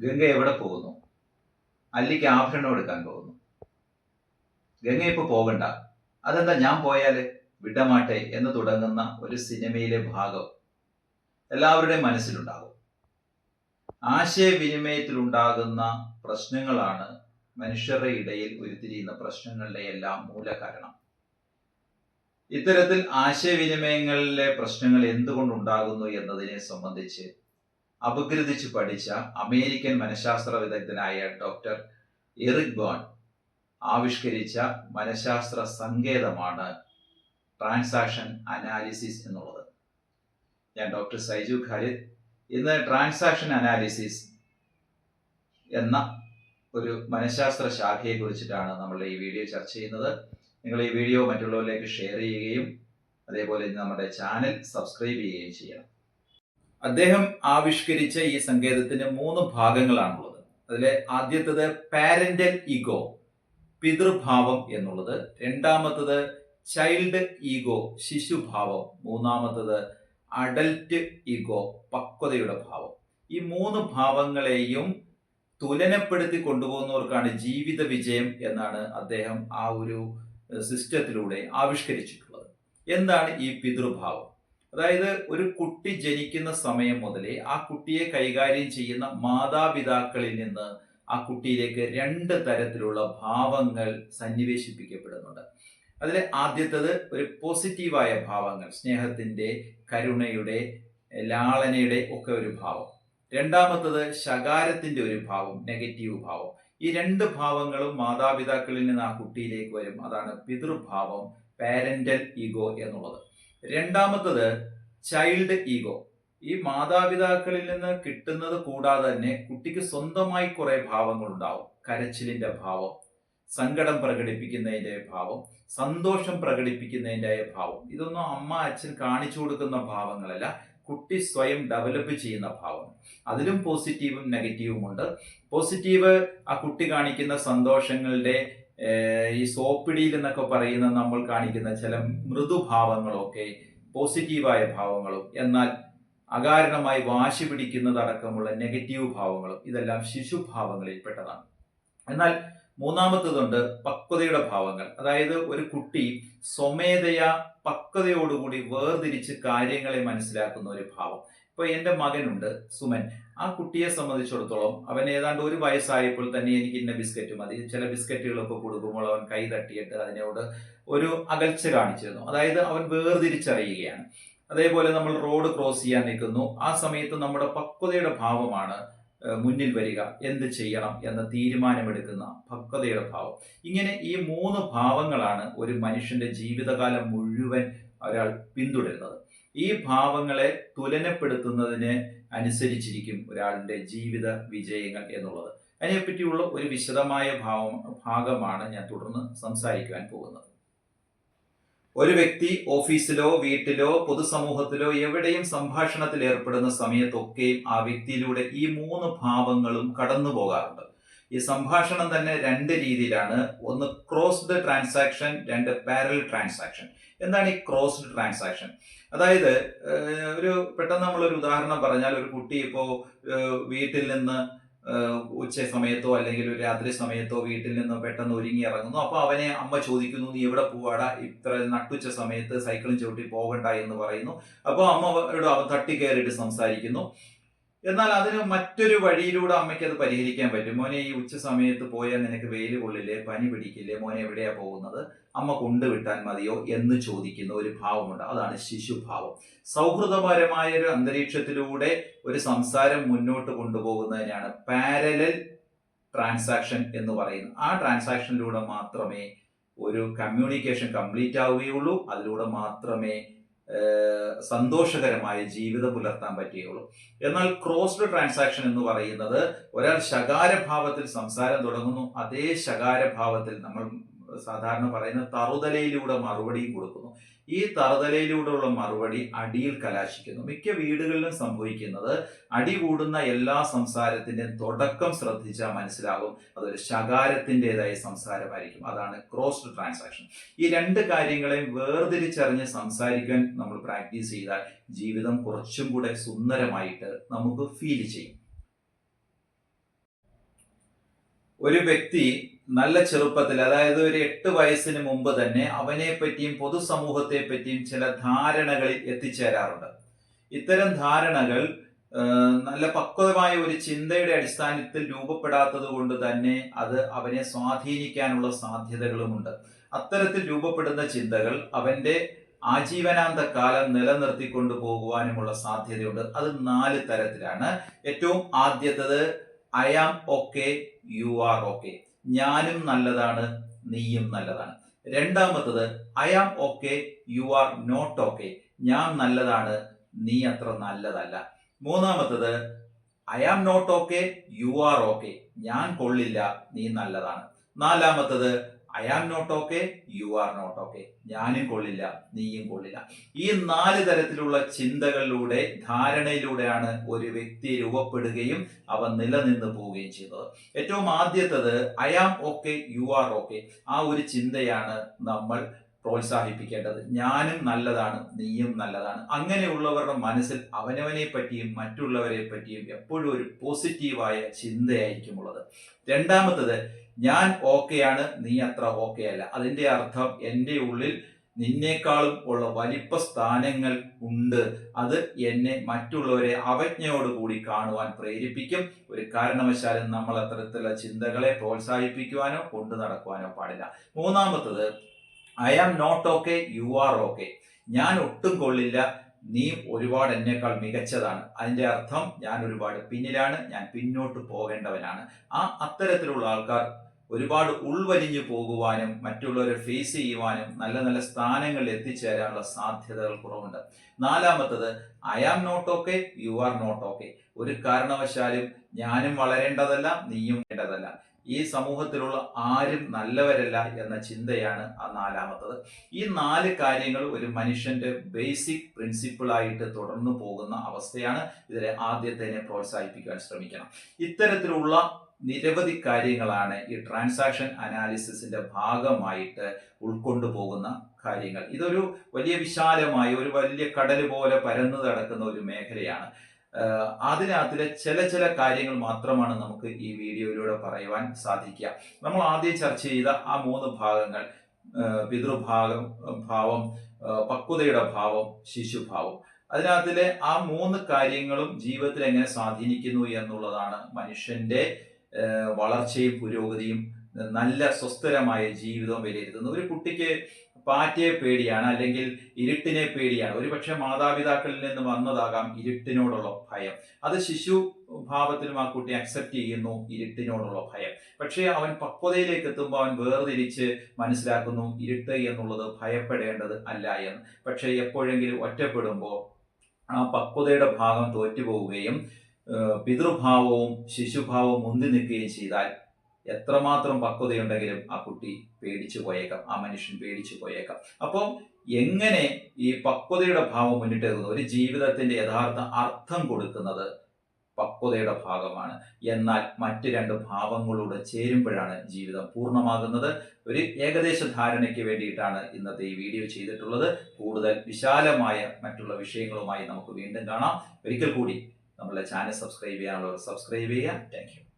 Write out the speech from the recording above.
ഗംഗ എവിടെ പോകുന്നു? അല്ലിക്ക് ആഭരണം എടുക്കാൻ പോകുന്നു. ഗംഗ ഇപ്പൊ പോകണ്ട. അതെന്താ ഞാൻ പോയാൽ? വിടമാട്ടെ എന്ന് തുടങ്ങുന്ന ഒരു സിനിമയിലെ ഭാഗം എല്ലാവരുടെയും മനസ്സിലുണ്ടാകും. ആശയവിനിമയത്തിലുണ്ടാകുന്ന പ്രശ്നങ്ങളാണ് മനുഷ്യരുടെ ഇടയിൽ ഉരുത്തിരിയുന്ന പ്രശ്നങ്ങളുടെ എല്ലാം മൂലകാരണം ഇത്തരത്തിൽ ആശയവിനിമയങ്ങളിലെ പ്രശ്നങ്ങൾ എന്തുകൊണ്ടുണ്ടാകുന്നു എന്നതിനെ സംബന്ധിച്ച് അപഗ്രഥിച്ച് പഠിച്ച അമേരിക്കൻ മനഃശാസ്ത്ര വിദഗ്ധനായ ഡോക്ടർ എറിക് ബോൺ ആവിഷ്കരിച്ച മനഃശാസ്ത്ര സങ്കേതമാണ് ട്രാൻസാക്ഷൻ അനാലിസിസ് എന്നുള്ളത്. ഞാൻ ഡോക്ടർ സൈജു ഖാലിദ്. ഇന്ന് ട്രാൻസാക്ഷൻ അനാലിസിസ് എന്ന ഒരു മനഃശാസ്ത്ര ശാഖയെ കുറിച്ചിട്ടാണ് നമ്മൾ ഈ വീഡിയോ ചർച്ച ചെയ്യുന്നത്. നിങ്ങൾ ഈ വീഡിയോ മറ്റുള്ളവരിലേക്ക് ഷെയർ ചെയ്യുകയും അതേപോലെ നമ്മുടെ ചാനൽ സബ്സ്ക്രൈബ് ചെയ്യുകയും ചെയ്യണം. അദ്ദേഹം ആവിഷ്കരിച്ച ഈ സങ്കേതത്തിന് മൂന്ന് ഭാഗങ്ങളാണുള്ളത്. അതിലെ ആദ്യത്തത് പാരന്റൽ ഈഗോ പിതൃഭാവം എന്നുള്ളത്. രണ്ടാമത്തത് ചൈൽഡ് ഈഗോ ശിശുഭാവം. മൂന്നാമത്തത് അഡൽറ്റ് ഈഗോ പക്വതയുടെ ഭാവം. ഈ മൂന്ന് ഭാവങ്ങളെയും തുലനപ്പെടുത്തി കൊണ്ടുപോകുന്നവർക്കാണ് ജീവിത വിജയം എന്നാണ് അദ്ദേഹം ആ ഒരു സിസ്റ്റത്തിലൂടെ ആവിഷ്കരിച്ചിട്ടുള്ളത്. എന്താണ് ഈ പിതൃഭാവം? അതായത് ഒരു കുട്ടി ജനിക്കുന്ന സമയം മുതലേ ആ കുട്ടിയെ കൈകാര്യം ചെയ്യുന്ന മാതാപിതാക്കളിൽ നിന്ന് ആ കുട്ടിയിലേക്ക് രണ്ട് തരത്തിലുള്ള ഭാവങ്ങൾ സന്നിവേശിപ്പിക്കപ്പെടുന്നുണ്ട്. അതിൽ ആദ്യത്തത് ഒരു പോസിറ്റീവായ ഭാവങ്ങൾ സ്നേഹത്തിന്റെ കരുണയുടെ ലാളനയുടെ ഒക്കെ ഒരു ഭാവം. രണ്ടാമത്തത് ശകാരത്തിന്റെ ഒരു ഭാവം നെഗറ്റീവ് ഭാവം. ഈ രണ്ട് ഭാവങ്ങളും മാതാപിതാക്കളിൽ നിന്ന് ആ കുട്ടിയിലേക്ക് വരും. അതാണ് പിതൃഭാവം പാരന്റൽ ഈഗോ എന്നുള്ളത്. രണ്ടാമത്തത് ചൈൽഡ് ഈഗോ ഈ മാതാപിതാക്കളിൽ നിന്ന് കിട്ടുന്നത് കൂടാതെ തന്നെ കുട്ടിക്ക് സ്വന്തമായി കുറെ ഭാവങ്ങൾ ഉണ്ടാവും കരച്ചിലിന്റെ ഭാവം സങ്കടം പ്രകടിപ്പിക്കുന്നതിന്റെ ഭാവം സന്തോഷം പ്രകടിപ്പിക്കുന്നതിന്റെ ഭാവം. ഇതൊന്നും അമ്മ അച്ഛൻ കാണിച്ചു കൊടുക്കുന്ന ഭാവങ്ങളല്ല. കുട്ടി സ്വയം ഡെവലപ്പ് ചെയ്യുന്ന ഭാവം. അതിലും പോസിറ്റീവും നെഗറ്റീവും ഉണ്ട്. പോസിറ്റീവ് ആ കുട്ടി കാണിക്കുന്ന സന്തോഷങ്ങളുടെ ഈ സോപ്പിടിയിൽ എന്നൊക്കെ പറയുന്ന നമ്മൾ കാണിക്കുന്ന ചില മൃദുഭാവങ്ങളൊക്കെ പോസിറ്റീവായ ഭാവങ്ങളും എന്നാൽ അകാരണമായി വാശി പിടിക്കുന്നതടക്കമുള്ള നെഗറ്റീവ് ഭാവങ്ങളും ഇതെല്ലാം ശിശുഭാവങ്ങളിൽ പെട്ടതാണ് എന്നാൽ മൂന്നാമത്തതുണ്ട് പക്വതയുടെ ഭാവങ്ങൾ. അതായത് ഒരു കുട്ടി സ്വമേധയ പക്വതയോടുകൂടി വേർതിരിച്ച് കാര്യങ്ങളെ മനസ്സിലാക്കുന്ന ഒരു ഭാവം. ഇപ്പൊ എന്റെ മകനുണ്ട് സുമൻ. ആ കുട്ടിയെ സംബന്ധിച്ചിടത്തോളം അവൻ ഏതാണ്ട് ഒരു വയസ്സായപ്പോൾ തന്നെ എനിക്ക് ഇന്ന ബിസ്ക്കറ്റ് മതി. ചില ബിസ്ക്കറ്റുകളൊക്കെ കൊടുക്കുമ്പോൾ അവൻ കൈ തട്ടിയിട്ട് അതിനോട് ഒരു അകൽച്ച കാണിച്ചിരുന്നു. അതായത് അവൻ വേർതിരിച്ചറിയുകയാണ്. അതേപോലെ നമ്മൾ റോഡ് ക്രോസ് ചെയ്യാൻ നിൽക്കുന്നു. ആ സമയത്ത് നമ്മുടെ പക്വതയുടെ ഭാവമാണ് മുന്നിൽ വരിക. എന്ത് ചെയ്യണം എന്ന തീരുമാനമെടുക്കുന്ന പക്വതയുടെ ഭാവം. ഇങ്ങനെ ഈ മൂന്ന് ഭാവങ്ങളാണ് ഒരു മനുഷ്യന്റെ ജീവിതകാലം മുഴുവൻ ഒരാൾ പിന്തുടരുന്നത്. ഈ ഭാവങ്ങളെ തുലനപ്പെടുത്തുന്നതിന് അനുസരിച്ചിരിക്കും ഒരാളുടെ ജീവിത വിജയങ്ങൾ എന്നുള്ളത്. അതിനെപ്പറ്റിയുള്ള ഒരു വിശദമായ ഭാവം ഭാഗമാണ് ഞാൻ തുടർന്ന് സംസാരിക്കുവാൻ പോകുന്നത്. ഒരു വ്യക്തി ഓഫീസിലോ വീട്ടിലോ പൊതുസമൂഹത്തിലോ എവിടെയും സംഭാഷണത്തിൽ ഏർപ്പെടുന്ന സമയത്തൊക്കെയും ആ വ്യക്തിയിലൂടെ ഈ മൂന്ന് ഭാവങ്ങളും കടന്നു പോകാറുണ്ട് ഈ സംഭാഷണം തന്നെ രണ്ട് രീതിയിലാണ്. ഒന്ന് ക്രോസ്ഡ് ട്രാൻസാക്ഷൻ രണ്ട് പാരൽ ട്രാൻസാക്ഷൻ എന്താണ് ഈ ക്രോസ്ഡ് ട്രാൻസാക്ഷൻ അതായത് ഒരു പെട്ടെന്ന് നമ്മളൊരു ഉദാഹരണം പറഞ്ഞാൽ ഒരു കുട്ടി ഇപ്പോൾ വീട്ടിൽ നിന്ന് ഉച്ച സമയത്തോ അല്ലെങ്കിൽ ഒരു രാത്രി സമയത്തോ വീട്ടിൽ നിന്ന് പെട്ടെന്ന് ഒരുങ്ങി ഇറങ്ങുന്നു. അപ്പൊ അവനെ അമ്മ ചോദിക്കുന്നു നീ എവിടെ പോവാടാ? ഇത്ര നട്ടുച്ച സമയത്ത് സൈക്കിളും ചവിട്ടി പോകണ്ട എന്ന് പറയുന്നു. അപ്പോൾ അമ്മ അവൻ തട്ടി കയറിയിട്ട് സംസാരിക്കുന്നു. എന്നാൽ അതിന് മറ്റൊരു വഴിയിലൂടെ അമ്മയ്ക്ക് അത് പരിഹരിക്കാൻ പറ്റും. മോനെ ഈ ഉച്ച സമയത്ത് പോയാൽ നിനക്ക് വെയിൽ കൊള്ളില്ലേ? പനി പിടിക്കില്ലേ? മോനെ എവിടെയാ പോകുന്നത്? അമ്മ കൊണ്ടുവിട്ടാൽ മതിയോ എന്ന് ചോദിക്കുന്ന ഒരു ഭാവമുണ്ട്. അതാണ് ശിശുഭാവം. സൗഹൃദപരമായ ഒരു അന്തരീക്ഷത്തിലൂടെ ഒരു സംസാരം മുന്നോട്ട് കൊണ്ടുപോകുന്നതിനാണ് പാരലൽ ട്രാൻസാക്ഷൻ എന്ന് പറയുന്നത്. ആ ട്രാൻസാക്ഷനിലൂടെ മാത്രമേ ഒരു കമ്മ്യൂണിക്കേഷൻ കംപ്ലീറ്റ് ആവുകയുള്ളൂ. അതിലൂടെ മാത്രമേ സന്തോഷകരമായ ജീവിതം പുലർത്താൻ പറ്റുകയുള്ളൂ എന്നാൽ ക്രോസ്ഡ് ട്രാൻസാക്ഷൻ എന്ന് പറയുന്നത് ഒരാൾ ശകാരഭാവത്തിൽ സംസാരം തുടങ്ങുന്നു അതേ ശകാരഭാവത്തിൽ നമ്മൾ സാധാരണ പറയുന്ന തറുതലയിലൂടെ മറുപടിയും കൊടുക്കുന്നു. ഈ തറതലയിലൂടെയുള്ള മറുപടി അടിയിൽ കലാശിക്കുന്നു. മിക്ക വീടുകളിലും സംഭവിക്കുന്നത് അടി കൂടുന്ന എല്ലാ സംസാരത്തിന്റെയും തുടക്കം ശ്രദ്ധിച്ചാൽ മനസ്സിലാകും. അതൊരു ശകാരത്തിന്റെതായ സംസാരമായിരിക്കും. അതാണ് ക്രോസ്ഡ് ട്രാൻസാക്ഷൻ ഈ രണ്ട് കാര്യങ്ങളെയും വേർതിരിച്ചറിഞ്ഞ് സംസാരിക്കാൻ നമ്മൾ പ്രാക്ടീസ് ചെയ്താൽ ജീവിതം കുറച്ചും കൂടെ സുന്ദരമായിട്ട് നമുക്ക് ഫീൽ ചെയ്യും. ഒരു വ്യക്തി നല്ല ചെറുപ്പത്തിൽ അതായത് ഒരു എട്ട് വയസ്സിന് മുമ്പ് തന്നെ അവനെ പറ്റിയും പൊതുസമൂഹത്തെ പറ്റിയും ചില ധാരണകളിൽ എത്തിച്ചേരാറുണ്ട്. ഇത്തരം ധാരണകൾ നല്ല പക്വമായ ഒരു ചിന്തയുടെ അടിസ്ഥാനത്തിൽ രൂപപ്പെടാത്തത് കൊണ്ട് തന്നെ അത് അവനെ സ്വാധീനിക്കാനുള്ള സാധ്യതകളുമുണ്ട്. അത്തരത്തിൽ രൂപപ്പെടുന്ന ചിന്തകൾ അവന്റെ ആജീവനാന്ത കാലം നിലനിർത്തിക്കൊണ്ടു പോകുവാനുമുള്ള സാധ്യതയുണ്ട്. അത് നാല് തരത്തിലാണ്. ഏറ്റവും ആദ്യത്തത് I am okay you are okay. ഞാനും നല്ലതാണ് നീയും നല്ലതാണ്. രണ്ടാമത്തത് I am okay you are not okay ഞാൻ നല്ലതാണ് നീ അത്ര നല്ലതല്ല. മൂന്നാമത്തത് I am not okay you are okay ഞാൻ കൊള്ളില്ല നീ നല്ലതാണ്. നാലാമത്തത് I am not okay you are not okay ഞാനും കൊള്ളില്ല നീയും കൊള്ളില്ല. ഈ നാല് തരത്തിലുള്ള ചിന്തകളിലൂടെ ധാരണയിലൂടെയാണ് ഒരു വ്യക്തി രൂപപ്പെടുകയും അവ നിലനിന്ന് പോവുകയും ചെയ്തത്. ഏറ്റവും ആദ്യത്തത് I am okay you are okay ആ ഒരു ചിന്തയാണ് നമ്മൾ പ്രോത്സാഹിപ്പിക്കേണ്ടത്. ഞാനും നല്ലതാണ് നീയും നല്ലതാണ്. അങ്ങനെയുള്ളവരുടെ മനസ്സിൽ അവനവനെ പറ്റിയും മറ്റുള്ളവരെ പറ്റിയും എപ്പോഴും ഒരു പോസിറ്റീവായ ചിന്തയായിരിക്കും ഉള്ളത്. രണ്ടാമത്തത് ഞാൻ ഓക്കെയാണ് നീ അത്ര ഓക്കെ അല്ല. അതിന്റെ അർത്ഥം എന്റെ ഉള്ളിൽ നിന്നേക്കാളും ഉള്ള വലിപ്പ സ്ഥാനങ്ങൾ ഉണ്ട്. അത് എന്നെ മറ്റുള്ളവരെ അവജ്ഞയോടുകൂടി കാണുവാൻ പ്രേരിപ്പിക്കും. ഒരു കാരണവശാലും നമ്മൾ അത്തരത്തിലുള്ള ചിന്തകളെ പ്രോത്സാഹിപ്പിക്കുവാനോ കൊണ്ടു നടക്കുവാനോ പാടില്ല. മൂന്നാമത്തത് I am not okay you are okay ഞാൻ ഒട്ടും കൊള്ളില്ല നീ ഒരുപാട് എന്നേക്കാൾ മികച്ചതാണ്. അതിന്റെ അർത്ഥം ഞാൻ ഒരുപാട് പിന്നിലാണ് ഞാൻ പിന്നോട്ട് പോകേണ്ടവനാണ്. ആ അത്തരത്തിലുള്ള ആൾക്കാർ ഒരുപാട് ഉൾവലിഞ്ഞു പോകുവാനും മറ്റുള്ളവരെ ഫേസ് ചെയ്യുവാനും നല്ല നല്ല സ്ഥാനങ്ങളിൽ എത്തിച്ചേരാനുള്ള സാധ്യതകൾ കുറവുണ്ട്. നാലാമത്തത് I am not okay you are not okay ഒരു കാരണവശാലും ഞാനും വളരേണ്ടതല്ല നീയും വേണ്ടതല്ല. ഈ സമൂഹത്തിലുള്ള ആരും നല്ലവരല്ല എന്ന ചിന്തയാണ് ആ നാലാമത്തത്. ഈ നാല് കാര്യങ്ങൾ ഒരു മനുഷ്യന്റെ ബേസിക് പ്രിൻസിപ്പിൾ ആയിട്ട് തുടർന്നു പോകുന്ന അവസ്ഥയാണ് ഇതിലെ ആദ്യത്തേനെ പ്രോത്സാഹിപ്പിക്കാൻ ശ്രമിക്കണം. ഇത്തരത്തിലുള്ള നിരവധി കാര്യങ്ങളാണ് ഈ ട്രാൻസാക്ഷൻ അനാലിസിസിന്റെ ഭാഗമായിട്ട് ഉൾക്കൊണ്ടു പോകുന്ന കാര്യങ്ങൾ. ഇതൊരു വലിയ വിശാലമായ ഒരു വലിയ കടൽ പോലെ പരന്നു നടക്കുന്ന ഒരു മേഖലയാണ്. അതിനകത്തിലെ ചില ചില കാര്യങ്ങൾ മാത്രമാണ് നമുക്ക് ഈ വീഡിയോയിലൂടെ പറയുവാൻ സാധിക്കുക. നമ്മൾ ആദ്യം ചർച്ച ചെയ്ത ആ മൂന്ന് ഭാഗങ്ങൾ പിതൃഭാഗം ഭാവം പക്വതയുടെ ഭാവം ശിശുഭാവം. അതിനകത്തിലെ ആ മൂന്ന് കാര്യങ്ങളും ജീവിതത്തിൽ എങ്ങനെ സ്വാധീനിക്കുന്നു എന്നുള്ളതാണ് മനുഷ്യന്റെ വളർച്ചയും പുരോഗതിയും നല്ല സ്വസ്ഥരമായ ജീവിതവും വിലയിരുത്തുന്നത്. ഒരു കുട്ടിക്ക് പാറ്റയെ പേടിയാണ് അല്ലെങ്കിൽ ഇരുട്ടിനെ പേടിയാണ്. ഒരുപക്ഷെ മാതാപിതാക്കളിൽ നിന്ന് വന്നതാകാം ഇരുട്ടിനോടുള്ള ഭയം. അത് ശിശു ഭാവത്തിലും ആ കുട്ടി അക്സെപ്റ്റ് ചെയ്യുന്നു ഇരുട്ടിനോടുള്ള ഭയം. പക്ഷേ അവൻ പക്വതയിലേക്ക് എത്തുമ്പോൾ അവൻ വേർതിരിച്ച് മനസ്സിലാക്കുന്നു ഇരുട്ട് എന്നുള്ളത് ഭയപ്പെടേണ്ടത് അല്ല എന്ന്. പക്ഷേ എപ്പോഴെങ്കിലും ഒറ്റപ്പെടുമ്പോൾ ആ പക്വതയുടെ ഭാഗം തോറ്റുപോവുകയും പിതൃഭാവവും ശിശുഭാവവും മുന്തി നിൽക്കുകയും ചെയ്താൽ എത്രമാത്രം പക്വതയുണ്ടെങ്കിലും ആ കുട്ടി പേടിച്ചു പോയേക്കാം ആ മനുഷ്യൻ പേടിച്ചു പോയേക്കാം. അപ്പോൾ എങ്ങനെ ഈ പക്വതയുടെ ഭാവം മുന്നിട്ടേക്കുന്നു ഒരു ജീവിതത്തിന്റെ യഥാർത്ഥ അർത്ഥം കൊടുക്കുന്നത് പക്വതയുടെ ഭാഗമാണ്. എന്നാൽ മറ്റ് രണ്ട് ഭാവങ്ങളോട് ചേരുമ്പോഴാണ് ജീവിതം പൂർണമാകുന്നത്. ഒരു ഏകദേശ ധാരണയ്ക്ക് വേണ്ടിയിട്ടാണ് ഇന്നത്തെ ഈ വീഡിയോ ചെയ്തിട്ടുള്ളത്. കൂടുതൽ വിശാലമായ മറ്റുള്ള വിഷയങ്ങളുമായി നമുക്ക് വീണ്ടും കാണാം. ഒരിക്കൽ കൂടി നമ്മുടെ ചാനൽ സബ്സ്ക്രൈബ് ചെയ്യാനുള്ളവർ സബ്സ്ക്രൈബ് ചെയ്യുക. താങ്ക്